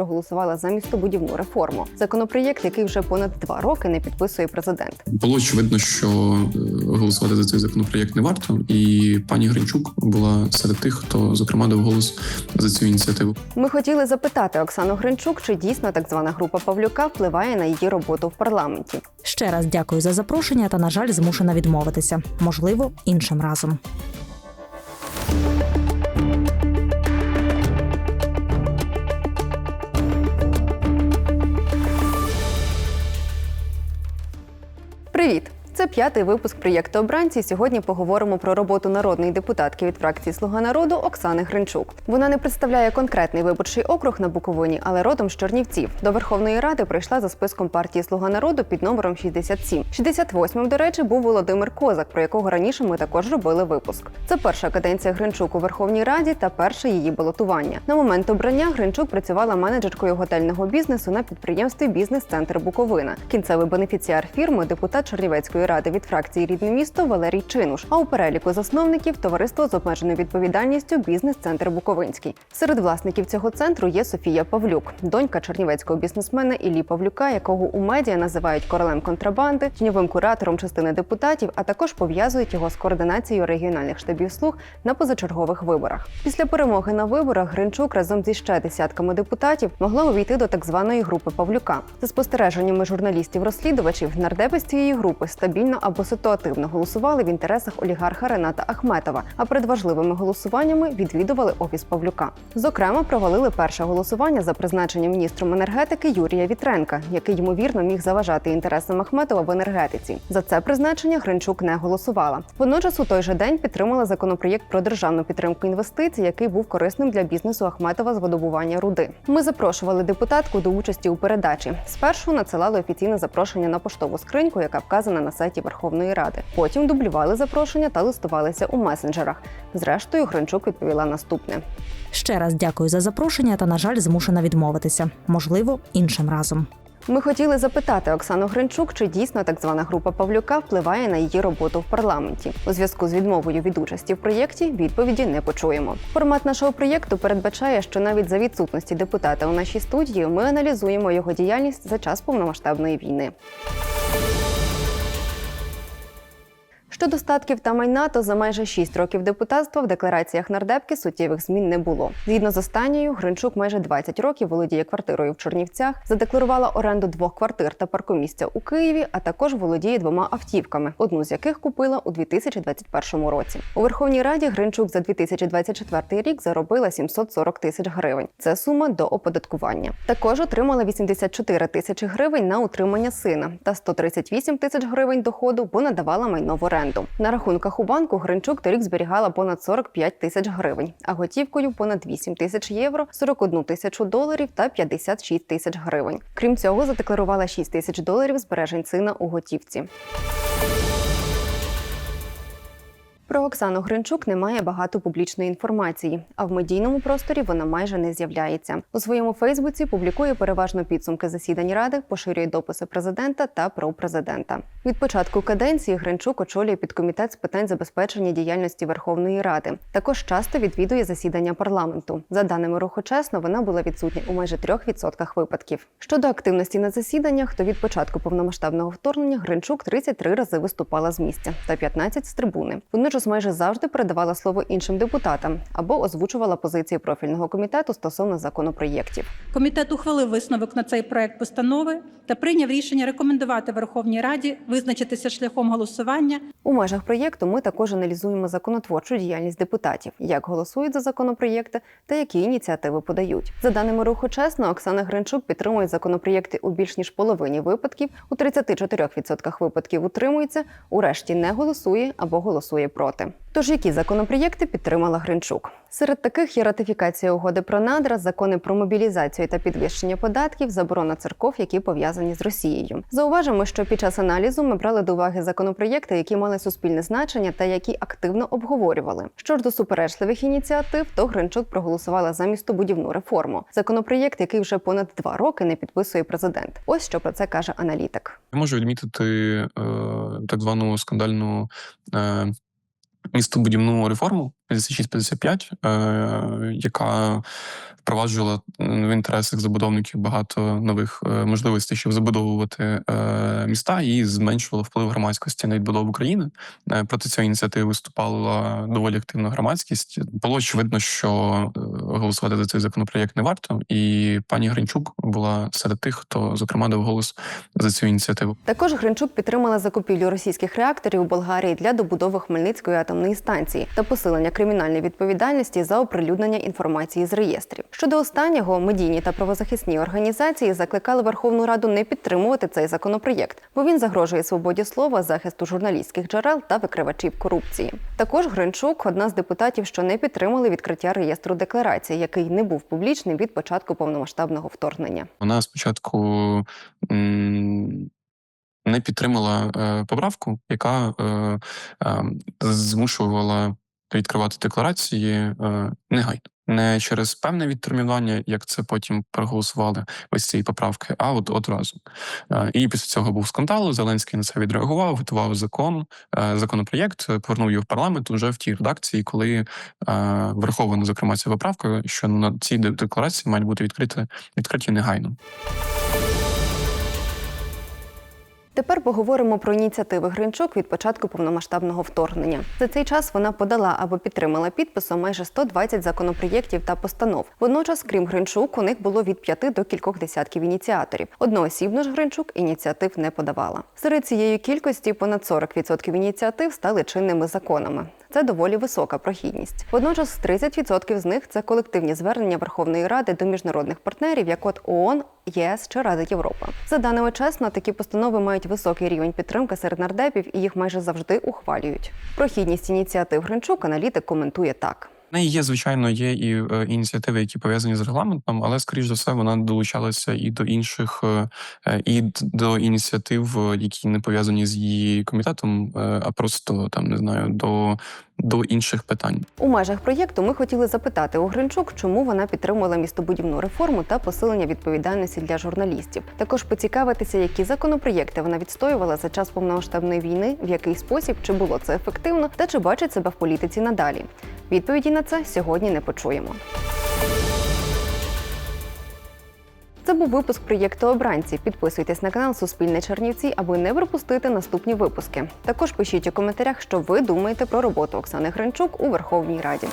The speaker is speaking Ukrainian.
проголосувала за містобудівну реформу. Законопроєкт, який вже понад два роки не підписує президент. Було очевидно, що е, голосувати за цей законопроєкт не варто, і пані Гринчук була серед тих, хто зокрема дав голос за цю ініціативу. Ми хотіли запитати Оксану Гринчук, чи дійсно так звана група Павлюка впливає на її роботу в парламенті. Ще раз дякую за запрошення та, на жаль, змушена відмовитися. Можливо, іншим разом. Привіт! Це п'ятий випуск проєкту обранці. Сьогодні поговоримо про роботу народної депутатки від фракції Слуга народу Оксани Гринчук. Вона не представляє конкретний виборчий округ на Буковині, але родом з Чернівців. До Верховної Ради прийшла за списком партії Слуга народу під номером 67. 68-м, до речі, був Володимир Козак, про якого раніше ми також робили випуск. Це перша каденція Гринчук у Верховній Раді та перше її балотування. На момент обрання Гринчук працювала менеджеркою готельного бізнесу на підприємстві Бізнес-центр Буковина. Кінцевий бенефіціар фірми, депутат Чернівецької ради від фракції Рідне місто Валерій Чинуш. А у переліку засновників товариство з обмеженою відповідальністю Бізнес-центр Буковинський. Серед власників цього центру є Софія Павлюк, донька чернівецького бізнесмена Іллі Павлюка, якого у медіа називають королем контрабанди, тіньовим куратором частини депутатів, а також пов'язують його з координацією регіональних штабів слуг на позачергових виборах. Після перемоги на виборах Гринчук разом зі ще десятками депутатів могла увійти до так званої групи Павлюка. За спостереженнями журналістів-розслідувачів, нардепи з цієї групи стабільно або ситуативно голосували в інтересах олігарха Рената Ахметова, а перед важливими голосуваннями відвідували офіс Павлюка. Зокрема, провалили перше голосування за призначення міністром енергетики Юрія Вітренка, який ймовірно міг заважати інтересам Ахметова в енергетиці. За це призначення Гринчук не голосувала. Водночас у той же день підтримала законопроєкт про державну підтримку інвестицій, який був корисним для бізнесу Ахметова з видобування руди. Ми запрошували депутатку до участі у передачі. Спершу надсилали офіційне запрошення на поштову скриньку, яка вказана на сайті Верховної Ради. Потім дублювали запрошення та листувалися у месенджерах. Зрештою, Гринчук відповіла наступне. Ще раз дякую за запрошення та, на жаль, змушена відмовитися. Можливо, іншим разом. Ми хотіли запитати Оксану Гринчук, чи дійсно так звана група Павлюка впливає на її роботу в парламенті. У зв'язку з відмовою від участі в проєкті відповіді не почуємо. Формат нашого проєкту передбачає, що навіть за відсутності депутата у нашій студії ми аналізуємо його діяльність за час повномасштабної війни. Щодо статків та майна, то за майже 6 років депутатства в деклараціях нардепки суттєвих змін не було. Згідно з останньою, Гринчук майже 20 років володіє квартирою в Чернівцях, задекларувала оренду двох квартир та паркомісця у Києві, а також володіє двома автівками, одну з яких купила у 2021 році. У Верховній Раді Гринчук за 2024 рік заробила 740 тисяч гривень. Це сума до оподаткування. Також отримала 84 тисячі гривень на утримання сина та 138 тисяч гривень доходу, бо надавала майно в оренду. На рахунках у банку Гринчук торік зберігала понад 45 тисяч гривень, а готівкою понад 8 тисяч євро, 41 тисячу доларів та 56 тисяч гривень. Крім цього, задекларувала 6 тисяч доларів збережень сина у готівці. Про Оксану Гринчук немає багато публічної інформації, а в медійному просторі вона майже не з'являється. У своєму Фейсбуці публікує переважно підсумки засідань ради, поширює дописи президента та про президента. Від початку каденції Гринчук очолює підкомітет з питань забезпечення діяльності Верховної Ради. Також часто відвідує засідання парламенту. За даними руху чесно, вона була відсутня у майже 3% випадків. Щодо активності на засіданнях, то від початку повномасштабного вторгнення Гринчук 33 рази виступала з місця та 15 з трибуни. Водночас майже завжди передавала слово іншим депутатам або озвучувала позиції профільного комітету стосовно законопроєктів. Комітет ухвалив висновок на цей проект постанови та прийняв рішення рекомендувати Верховній Раді визначитися шляхом голосування У межах проєкту ми також аналізуємо законотворчу діяльність депутатів, як голосують за законопроєкти та які ініціативи подають. За даними руху чесно, Оксана Гринчук підтримує законопроєкти у більш ніж половині випадків, у 34% випадків утримується, у решті не голосує або голосує проти. Тож які законопроєкти підтримала Гринчук? Серед таких є ратифікація угоди про надра, закони про мобілізацію та підвищення податків, заборона церков, які пов'язані з Росією. Зауважимо, що під час аналізу ми брали до уваги законопроєкти, які мали суспільне значення та які активно обговорювали. Що ж до суперечливих ініціатив, то Гринчук проголосувала за містобудівну реформу. Законопроєкт, який вже понад два роки не підписує президент. Ось що про це каже аналітик. Я можу відмітити е, так звану скандальну е, містобудівну реформу, 5655, е, яка впроваджувала в інтересах забудовників багато нових е, можливостей, щоб забудовувати е, міста і зменшувала вплив громадськості на відбудову України. Е, Проти цієї ініціативи виступала доволі активна громадськість. Було очевидно, що голосувати за цей законопроєкт не варто, і пані Гринчук була серед тих, хто зокрема дав голос за цю ініціативу. Також Гринчук підтримала закупівлю російських реакторів у Болгарії для добудови Хмельницької атомної станції та посилення кримінальної відповідальності за оприлюднення інформації з реєстрів. Щодо останнього, медійні та правозахисні організації закликали Верховну Раду не підтримувати цей законопроєкт, бо він загрожує свободі слова, захисту журналістських джерел та викривачів корупції. Також Гринчук одна з депутатів, що не підтримали відкриття реєстру декларацій, який не був публічним від початку повномасштабного вторгнення. Вона спочатку не підтримала е, поправку, яка е, е, змушувала відкривати декларації е, негайно. Не через певне відтермінування, як це потім проголосували ось цієї поправки, а от одразу. Е, І після цього був скандал. Зеленський на це відреагував, готував закон, е, законопроєкт, повернув його в парламент уже в тій редакції, коли врахована зокрема ця поправка, що на цій декларації мають бути відкриті відкриті негайно. Тепер поговоримо про ініціативи Гринчук від початку повномасштабного вторгнення. За цей час вона подала або підтримала підписом майже 120 законопроєктів та постанов. Водночас, крім Гринчук, у них було від п'яти до кількох десятків ініціаторів. Одноосібно ж Гринчук ініціатив не подавала. Серед цієї кількості понад 40% ініціатив стали чинними законами. Це доволі висока прохідність. Водночас 30% з них це колективні звернення Верховної Ради до міжнародних партнерів, як от ООН, ЄС чи Ради Європи. За даними чесно, такі постанови мають високий рівень підтримки серед нардепів і їх майже завжди ухвалюють. Прохідність ініціатив Гринчук аналітик коментує так. В неї є, звичайно, є і е, ініціативи, які пов'язані з регламентом, але скоріш за все вона долучалася і до інших, е, е, і до ініціатив, які не пов'язані з її комітетом, а просто там не знаю, до, до інших питань. У межах проєкту ми хотіли запитати у Гринчук, чому вона підтримувала містобудівну реформу та посилення відповідальності для журналістів. Також поцікавитися, які законопроєкти вона відстоювала за час повномасштабної війни, в який спосіб, чи було це ефективно, та чи бачить себе в політиці надалі. Відповіді на це сьогодні не почуємо. Це був випуск проєкту Обранці. Підписуйтесь на канал Суспільне Чернівці, аби не пропустити наступні випуски. Також пишіть у коментарях, що ви думаєте про роботу Оксани Гринчук у Верховній Раді.